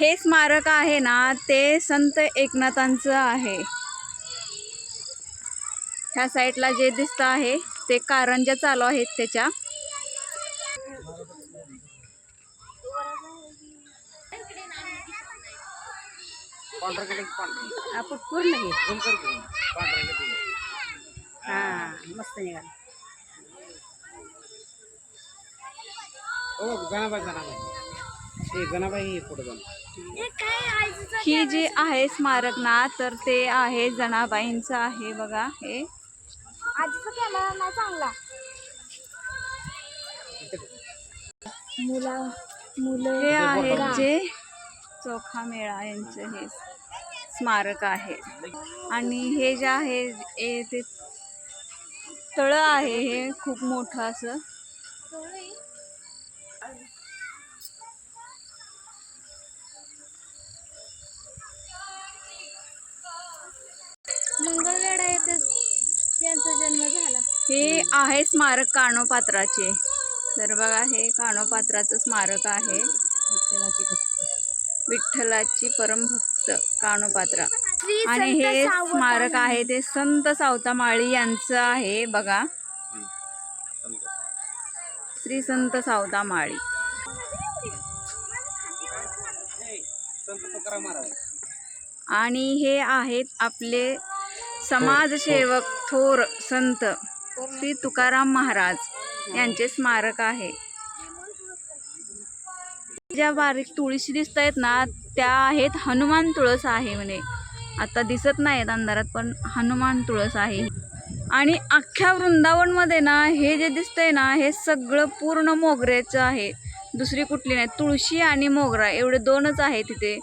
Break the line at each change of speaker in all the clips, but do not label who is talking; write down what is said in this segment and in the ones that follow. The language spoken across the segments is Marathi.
हे स्मारक आहे ना ते संत एकनाथांचं आहे. ह्या साईडला जे दिसतं आहे ते कारंज्या चालू आहेत त्याच्या.
आपण पूर्ण हा मस्त निघाला.
हो, हे
ही जी आहे? स्मारक ना तर ते आहे जनाबाईंचं आहे बघा हे.
आजीचा कॅमेरा नाही चांगला. मुला मुलं
हे आहेत जे चोखा मेळा यांचं हे स्मारक आहे. आणि हे जे आहे हे ते तळं आहे हे खूप मोठं असं.
मंगळवेढा येथे यांचा जन्म झाला.
हे आहे स्मारक काणोपात्राचे तर बघा हे काणोपात्राचं स्मारक आहे. विठ्ठलाची परमभक्त काणोपात्रा
श्री
आणि हे. स्मारक आहे ते संत सावतामाळी यांचं आहे बघा. श्री संत सावतामाळी. आणि हे आहेत आपले समाजसेवक थोर संत श्री तुकाराम महाराज यांचे स्मारक आहे. ज्या बारीक तुळशी दिसत आहेत ना त्या आहेत हनुमान तुळस आहे म्हणे. आता दिसत नाहीत अंधारात पण हनुमान तुळस आहे. आणि अख्ख्या वृंदावनमध्ये ना हे जे दिसतंय ना हे सगळं पूर्ण मोगऱ्याचं आहे. दुसरी कुठली नाही तुळशी आणि मोगरा एवढे दोनच आहे तिथे.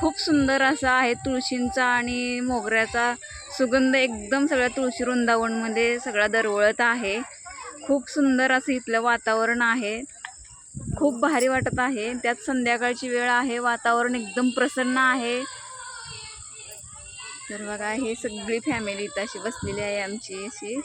खूप सुंदर असा आहे तुळशींचा आणि मोगऱ्याचा सुगंध एकदम सगळ्या तुळशी वृंदावनमध्ये सगळा दरवळत आहे. खूप सुंदर असं इथलं वातावरण आहे. खूप भारी वाटत आहे. त्यात संध्याकाळची वेळ आहे. वातावरण एकदम प्रसन्न आहे. तर बघा हे सगळी फॅमिली इथं अशी बसलेली आहे आमची अशी.